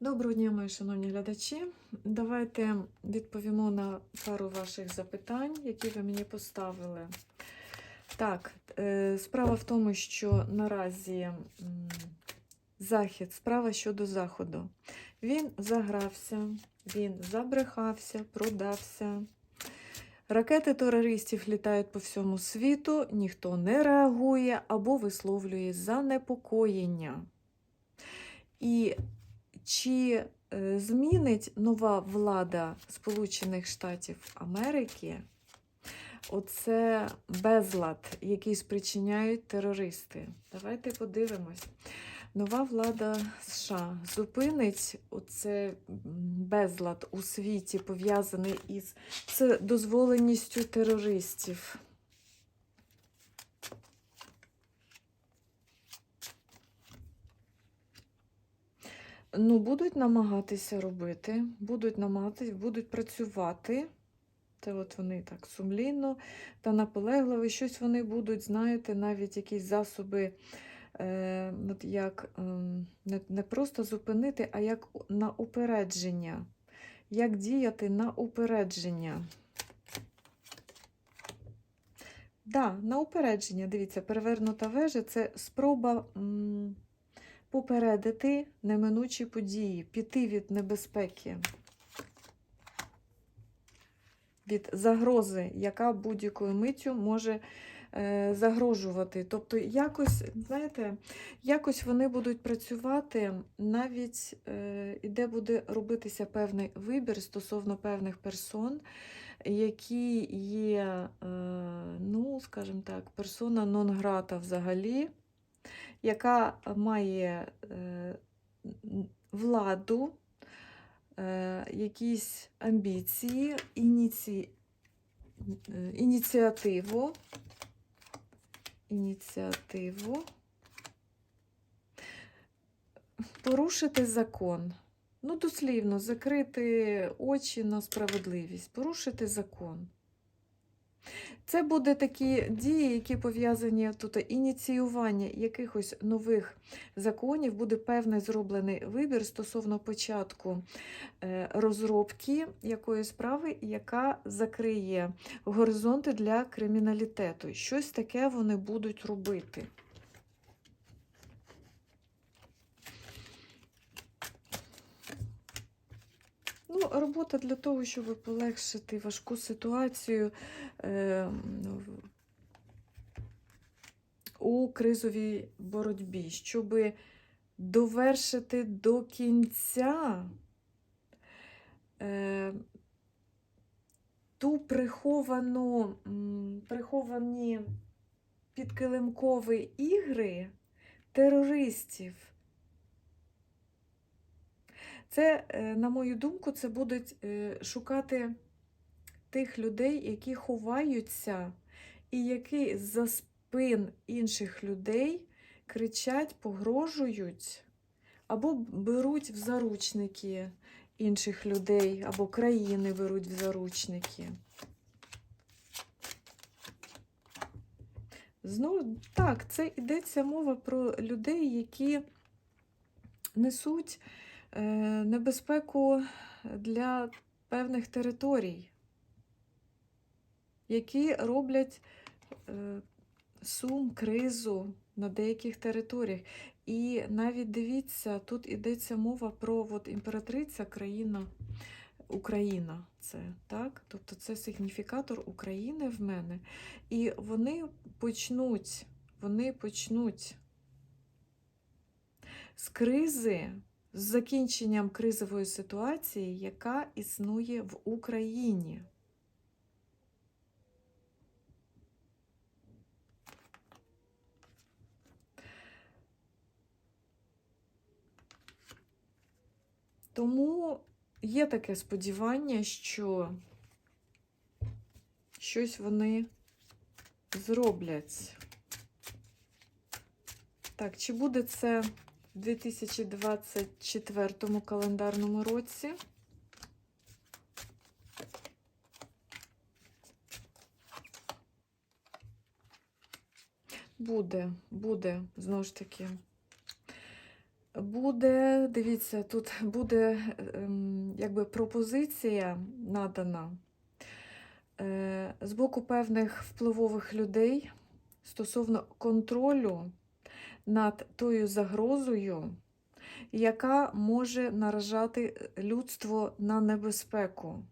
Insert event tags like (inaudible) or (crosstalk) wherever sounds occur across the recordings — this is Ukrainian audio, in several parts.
Доброго дня, мої шановні глядачі. Давайте відповімо на пару ваших запитань, які ви мені поставили. Так, е, справа в тому, що наразі захід, справа щодо заходу. Він загрався, він забрехався, продався. Ракети терористів літають по всьому світу, ніхто не реагує або висловлює занепокоєння. І чи е, змінить нова влада Сполучених Штатів Америки оце безлад, який спричиняють терористи? Давайте подивимось. Нова влада США зупинить оце безлад у світі, пов'язаний із дозволеністю терористів. Ну, будуть намагатися робити, будуть намагатися, будуть працювати. Це от вони так сумлінно та наполегливо. Щось вони будуть, знаєте, навіть якісь засоби, е, от як ем, не, не просто зупинити, а як на упередження. Як діяти на упередження? Да, на упередження, дивіться, перевернута вежа це спроба м, попередити неминучі події, піти від небезпеки, від загрози, яка будь-якою миттю може е, загрожувати. Тобто, якось, знаєте, якось вони будуть працювати, навіть е, і де буде робитися певний вибір стосовно певних персон, які є, е, ну, скажімо так, персона нон-грата взагалі яка має е, владу, е, якісь амбіції, ініці... е, ініціативу, ініціативу, порушити закон. Ну, дослівно, закрити очі на справедливість, порушити закон. Це буде такі дії, які пов'язані тут ініціювання якихось нових законів, буде певний зроблений вибір стосовно початку е, розробки якоїсь справи, яка закриє горизонти для криміналітету. Щось таке вони будуть робити. Ну, робота для того, щоб полегшити важку ситуацію е, у кризовій боротьбі, щоб довершити до кінця е, ту приховану, приховані підкилимкові ігри терористів. Це, е, на мою думку, це будуть е, шукати тих людей, які ховаються, і які за спин інших людей кричать, погрожують, або беруть в заручники інших людей, або країни беруть в заручники. Знову так, це йдеться мова про людей, які несуть небезпеку для певних територій, які роблять е, сум, кризу на деяких територіях. І навіть дивіться, тут йдеться мова про от, імператриця країна Україна. Це, так? Тобто це сигніфікатор України в мене. І вони почнуть, вони почнуть з кризи, з закінченням кризової ситуації, яка існує в Україні. Тому є таке сподівання, що щось вони зроблять. Так, чи буде це в 2024 календарному році? Буде, буде, знову ж таки. Буде, дивіться, тут буде ем, якби пропозиція надана е, з боку певних впливових людей стосовно контролю над тою загрозою, яка може наражати людство на небезпеку.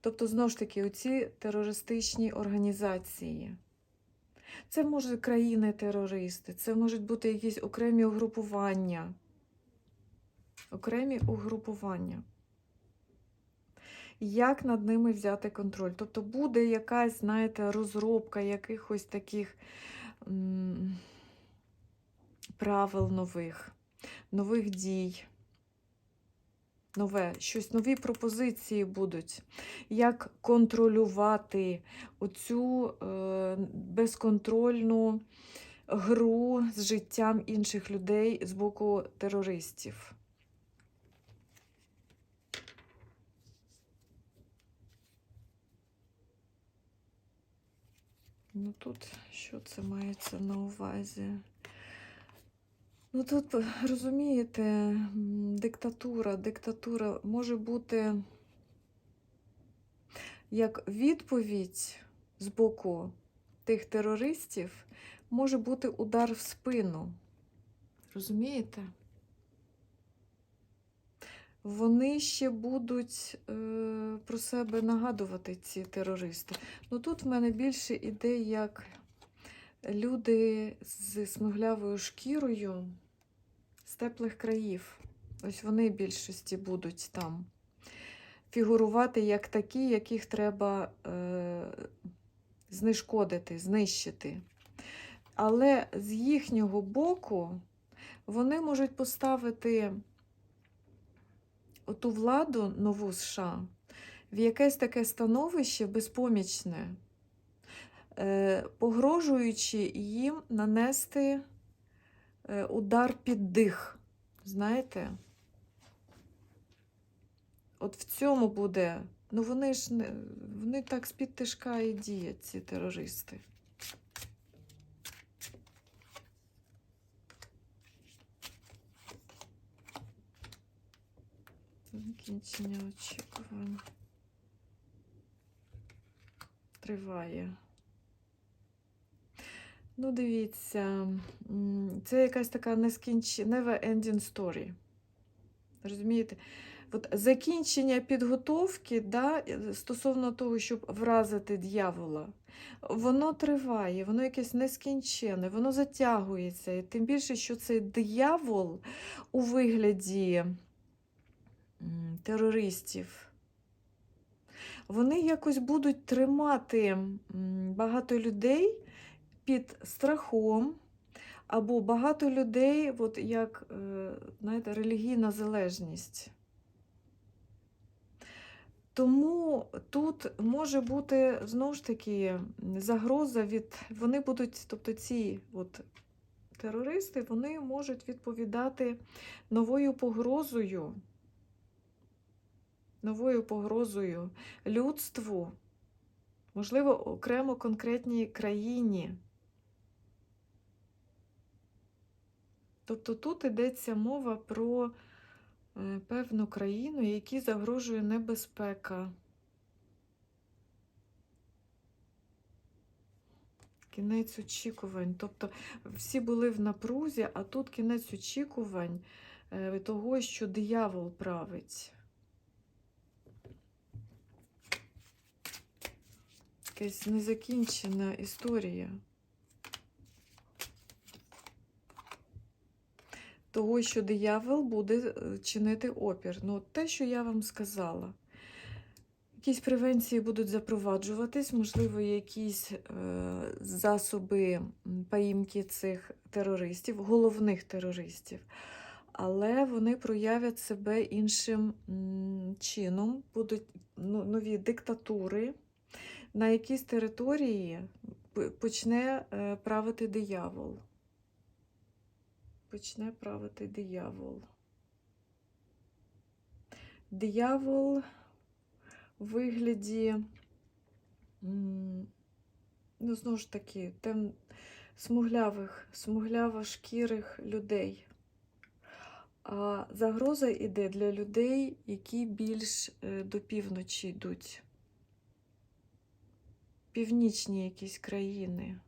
Тобто, знову ж таки, оці терористичні організації. Це можуть країни-терористи, це можуть бути якісь окремі угрупування. Окремі угрупування. Як над ними взяти контроль? Тобто буде якась, знаєте, розробка якихось таких м, правил нових, нових дій. Нове, щось нові пропозиції будуть. Як контролювати оцю е, безконтрольну гру з життям інших людей з боку терористів. Ну тут що це мається на увазі? Ну тут, розумієте, диктатура, диктатура може бути як відповідь з боку тих терористів, може бути удар в спину. Розумієте? Вони ще будуть е, про себе нагадувати, ці терористи. Ну тут в мене більше іде як люди з смуглявою шкірою з теплих країв. Ось вони в більшості будуть там фігурувати як такі, яких треба е, знешкодити, знищити. Але з їхнього боку вони можуть поставити оту владу нову США в якесь таке становище безпомічне, погрожуючи їм нанести е, удар під дих. Знаєте? От в цьому буде. Ну вони ж не, вони так з-під тишка і діють, ці терористи. Закінчення очікувань. Триває. Ну, дивіться, це якась така нескінч... never ending story. Розумієте? От закінчення підготовки да, стосовно того, щоб вразити дьявола, воно триває, воно якесь нескінчене, воно затягується. І тим більше, що цей диявол у вигляді терористів, вони якось будуть тримати багато людей під страхом, або багато людей, от як е, знаєте, релігійна залежність. Тому тут може бути знову ж таки загроза від. Вони будуть, тобто ці от терористи, вони можуть відповідати новою погрозою, новою погрозою людству, можливо, окремо конкретній країні. Тобто тут йдеться мова про е, певну країну, якій загрожує небезпека. Кінець очікувань. Тобто всі були в напрузі, а тут кінець очікувань е, того, що диявол править. Якась незакінчена історія. Того, що диявол буде е, чинити опір. Ну, те, що я вам сказала. Якісь превенції будуть запроваджуватись, можливо, якісь е, засоби м, поїмки цих терористів, головних терористів. Але вони проявлять себе іншим чином, будуть ну, нові диктатури, на якійсь території почне е, правити диявол почне правити диявол. Диявол у вигляді, ну, знову ж таки, тем, смуглявих, смугляво-шкірих людей. А загроза йде для людей, які більш е, до півночі йдуть. Північні якісь країни.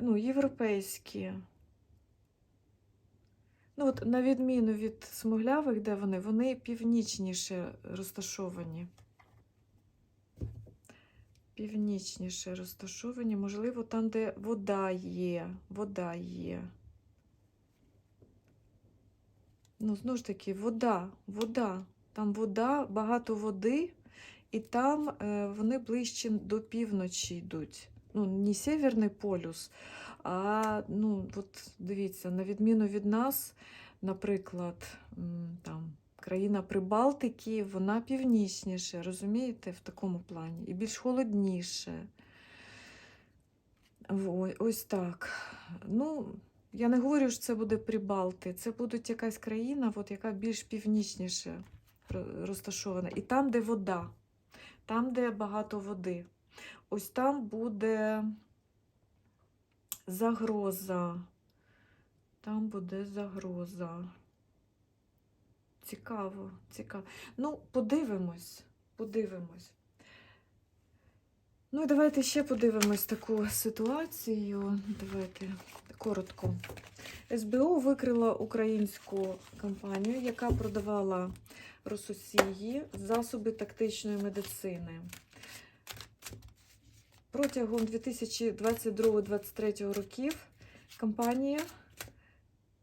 Ну, європейські. Ну, от, на відміну від смуглявих, де вони, вони північніше розташовані. Північніше розташовані, можливо, там, де вода є. Вода є. Ну, знову ж таки, вода, вода. Там вода, багато води, і там е, вони ближче до півночі йдуть. Ну, не Северний полюс, а ну, от дивіться, на відміну від нас, наприклад, там, країна Прибалтики, вона північніше, розумієте, в такому плані, і більш холодніше. Ось так. Ну, я не говорю, що це буде Прибалти, це буде якась країна, от, яка більш північніше розташована. І там, де вода, там, де багато води. Ось там буде загроза. Там буде загроза. Цікаво, цікаво. Ну, подивимось, подивимось. Ну давайте ще подивимось таку ситуацію. Давайте коротко. СБУ викрила українську компанію, яка продавала Рососії засоби тактичної медицини. Протягом 2022-2023 років компанія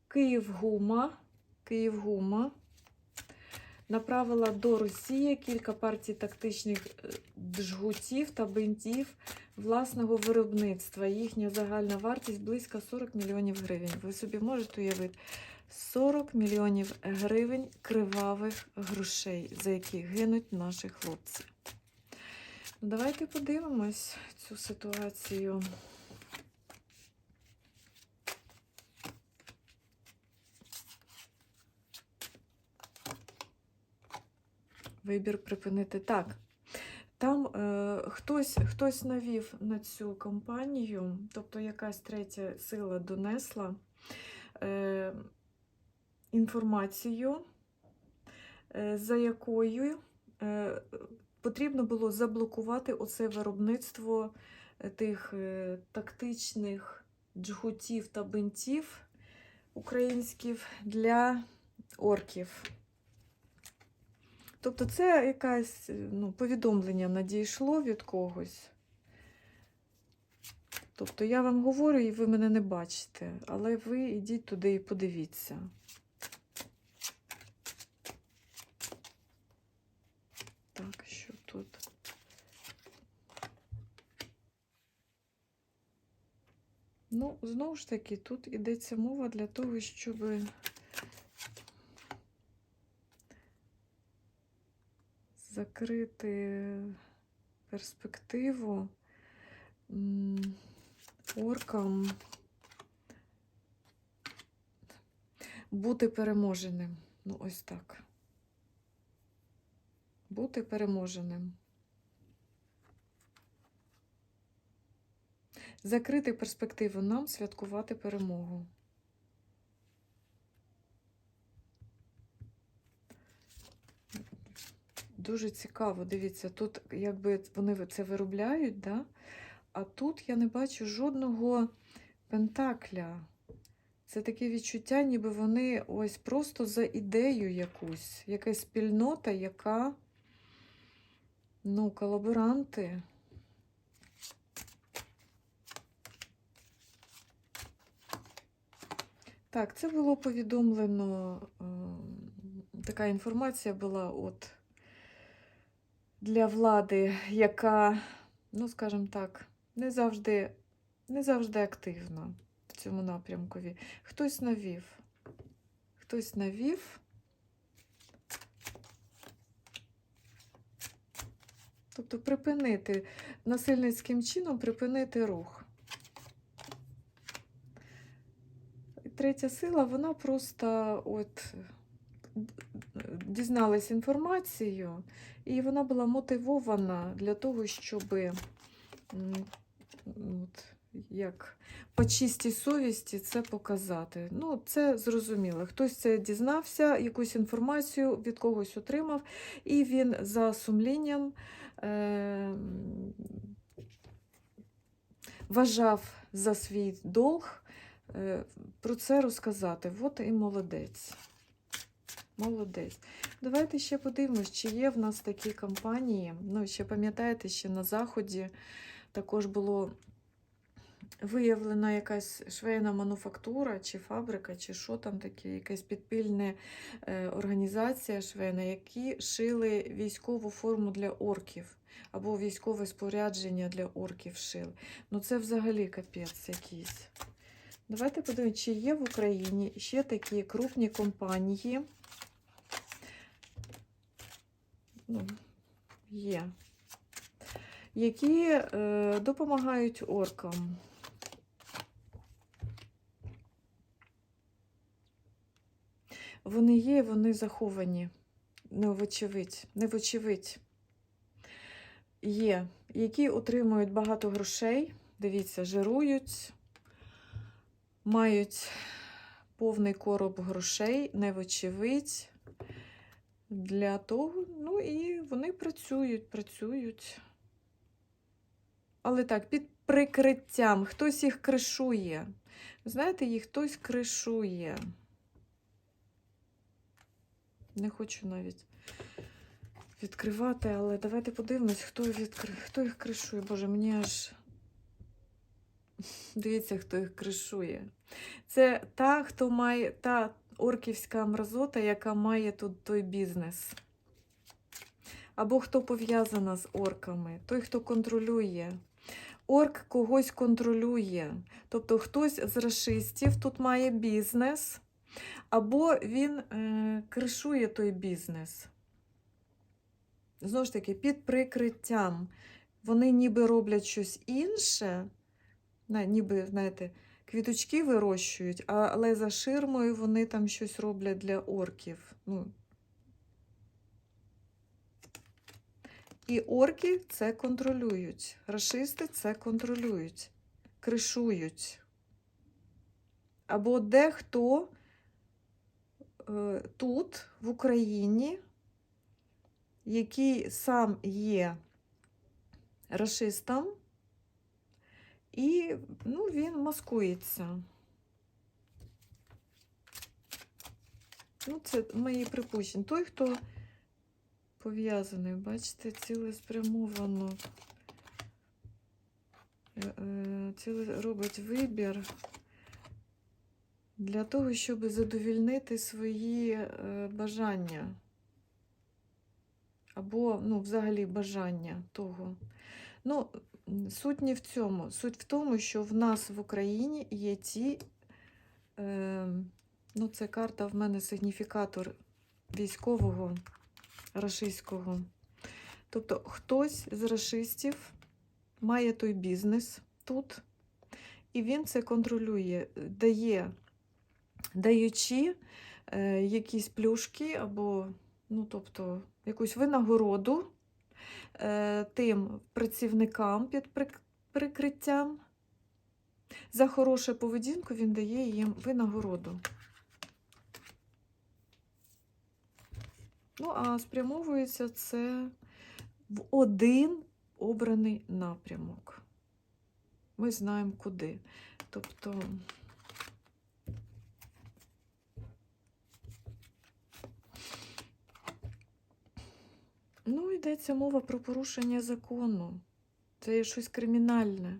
Київгума, Київгума направила до Росії кілька партій тактичних е, джгутів та бинтів власного виробництва. Їхня загальна вартість близько 40 мільйонів гривень. Ви собі можете уявити 40 мільйонів гривень кривавих грошей, за які гинуть наші хлопці. Давайте подивимось цю ситуацію. Вибір припинити. Так. Там е, хтось, хтось навів на цю компанію, тобто якась третя сила донесла е, інформацію, е, за якою е, потрібно було заблокувати оце виробництво е, тих е, тактичних джгутів та бинтів українських для орків. Тобто це якесь е, ну, повідомлення надійшло від когось. Тобто я вам говорю, і ви мене не бачите, але ви йдіть туди і подивіться. Так, що тут? Ну, знову ж таки, тут йдеться мова для того, щоб закрити перспективу оркам бути переможеним. Ну, ось так. Бути переможеним. Закрити перспективу нам святкувати перемогу. Дуже цікаво, дивіться, тут якби вони це виробляють, да? а тут я не бачу жодного пентакля. Це таке відчуття, ніби вони ось просто за ідею якусь, якась спільнота, яка, ну, колаборанти. Так, це було повідомлено, е, така інформація була от для влади, яка, ну, скажімо так, не завжди, не завжди активна в цьому напрямкові. Хтось навів. Хтось навів. Тобто припинити насильницьким чином припинити рух. Третя сила, вона просто от дізналась інформацію, і вона була мотивована для того, щоб от, як по чистій совісті це показати. Ну, це зрозуміло. Хтось це дізнався, якусь інформацію від когось отримав, і він за сумлінням е- вважав за свій долг про це розказати. От і молодець. Молодець. Давайте ще подивимось, чи є в нас такі компанії. Ну, ще пам'ятаєте, ще на Заході також було виявлена якась швейна мануфактура, чи фабрика, чи що там таке, якась підпільна е, організація швейна, які шили військову форму для орків. Або військове спорядження для орків шили. Ну це взагалі капець якийсь. Давайте подивимося, чи є в Україні ще такі крупні компанії. Ну, є, які е, допомагають оркам. Вони є, вони заховані. Не вочевидь, не вочевидь. Є, які отримують багато грошей, дивіться, жирують, мають повний короб грошей, не вочевидь. Для того, ну і вони працюють, працюють. Але так, під прикриттям, хтось їх кришує. Знаєте, їх хтось кришує. Не хочу навіть відкривати, але давайте подивимось, хто, відкри... хто їх кришує. Боже, мені аж. Дивіться, хто їх кришує. Це та, хто має та орківська мразота, яка має тут той бізнес. Або хто пов'язана з орками, той, хто контролює. Орк когось контролює. Тобто хтось з расистів тут має бізнес, або він е, кришує той бізнес. Знову ж таки, під прикриттям. Вони ніби роблять щось інше, ніби, знаєте, квіточки вирощують, але за ширмою вони там щось роблять для орків. Ну. І орки це контролюють. Рашисти це контролюють, кришують. Або дехто е, тут, в Україні, який сам є рашистом, і ну, він маскується. Ну, це мої припущення. Той, хто пов'язаний, бачите, цілеспрямовано е, е, ціле робить вибір для того, щоб задовільнити свої е, бажання. Або, ну, взагалі, бажання того. Ну, суть не в цьому. Суть в тому, що в нас в Україні є ті, е, ну, це карта в мене сигніфікатор військового рашистського. Тобто хтось з рашистів має той бізнес тут, і він це контролює, дає, даючи е, якісь плюшки або, ну, тобто, якусь винагороду тим працівникам під прикриттям. За хорошу поведінку він дає їм винагороду. Ну, а спрямовується це в один обраний напрямок. Ми знаємо куди. Тобто. Ну, йдеться мова про порушення закону. Це щось кримінальне.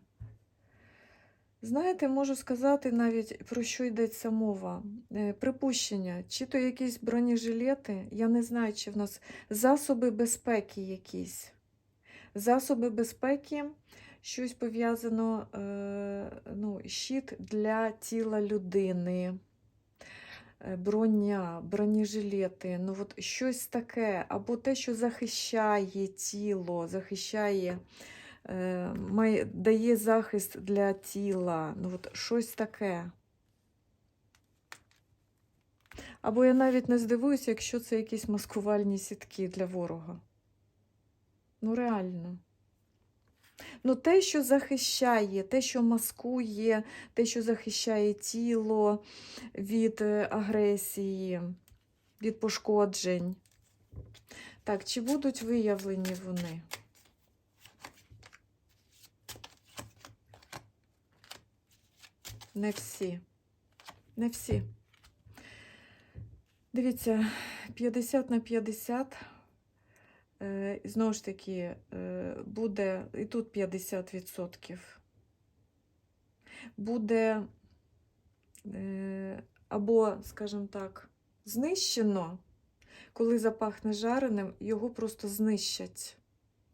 Знаєте, можу сказати навіть про що йдеться мова. Е, Припущення, чи то якісь бронежилети, я не знаю, чи в нас засоби безпеки якісь. Засоби безпеки, щось пов'язано, е, ну, щит для тіла людини, броня, бронежилети, ну от щось таке, або те, що захищає тіло, захищає е, має, дає захист для тіла, ну от щось таке. Або я навіть не здивуюся, якщо це якісь маскувальні сітки для ворога. Ну, реально. Ну, те, що захищає, те, що маскує, те, що захищає тіло від е, агресії, від пошкоджень. Так, чи будуть виявлені вони? Не всі. Не всі. Дивіться, 50 на 50. Е, знову ж таки, е, буде і тут 50%. Буде е, або, скажімо так, знищено, коли запахне жареним, його просто знищать,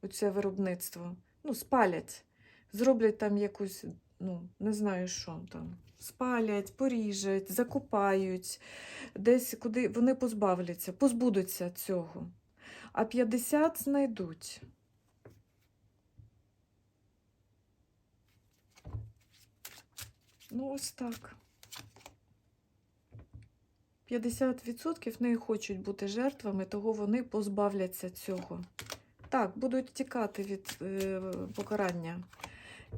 оце виробництво. Ну, спалять, зроблять там якусь, ну, не знаю, що там. Спалять, поріжать, закопають, десь куди вони позбавляться, позбудуться цього. А 50 знайдуть. Ну, ось так. 50% не хочуть бути жертвами, того вони позбавляться цього. Так, будуть тікати від е, покарання.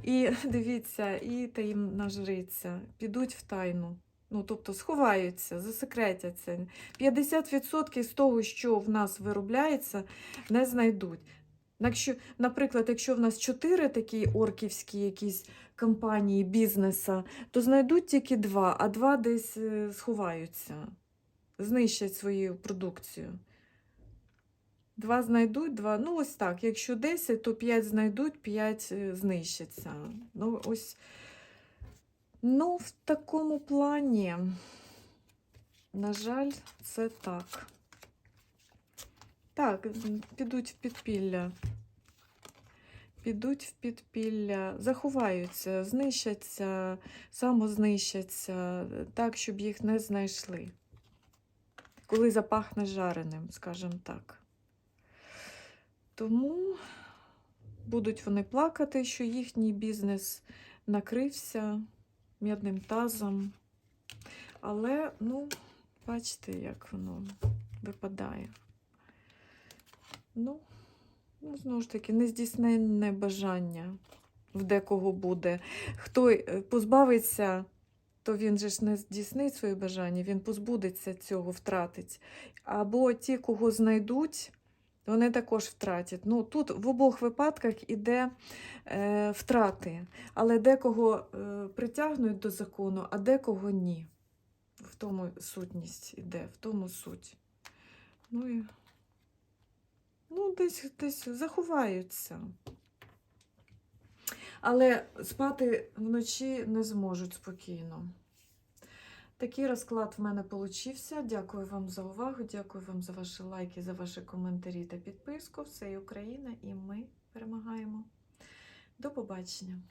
І (laughs) дивіться, і таємна жриця, підуть в тайну. Ну, тобто сховаються, засекретяться. 50% з того, що в нас виробляється, не знайдуть. Якщо, наприклад, якщо в нас 4 такі орківські якісь компанії бізнеса, то знайдуть тільки 2, а 2 десь е, сховаються, знищать свою продукцію. Два знайдуть, два. Ну, ось так. Якщо 10, то 5 знайдуть, 5 знищаться. Ну, ось. Ну, в такому плані, на жаль, це так. Так, підуть в підпілля. Підуть в підпілля, заховаються, знищаться, самознищаться, так, щоб їх не знайшли. Коли запахне жареним, скажімо так. Тому будуть вони плакати, що їхній бізнес накрився м'ядним тазом. Але, ну, бачите, як воно випадає. Ну, ну знову ж таки, нездійсненне бажання в декого буде. Хто е, позбавиться, то він же ж не здійснить своє бажання, він позбудеться цього, втратить. Або ті, кого знайдуть, вони також втратять. Ну, тут в обох випадках іде е, втрати, але декого е, притягнуть до закону, а декого ні. В тому сутність іде, в тому суть. Ну, і, ну десь, десь заховаються. Але спати вночі не зможуть спокійно. Такий розклад в мене получився. Дякую вам за увагу, дякую вам за ваші лайки, за ваші коментарі та підписку. Все і Україна, і ми перемагаємо. До побачення!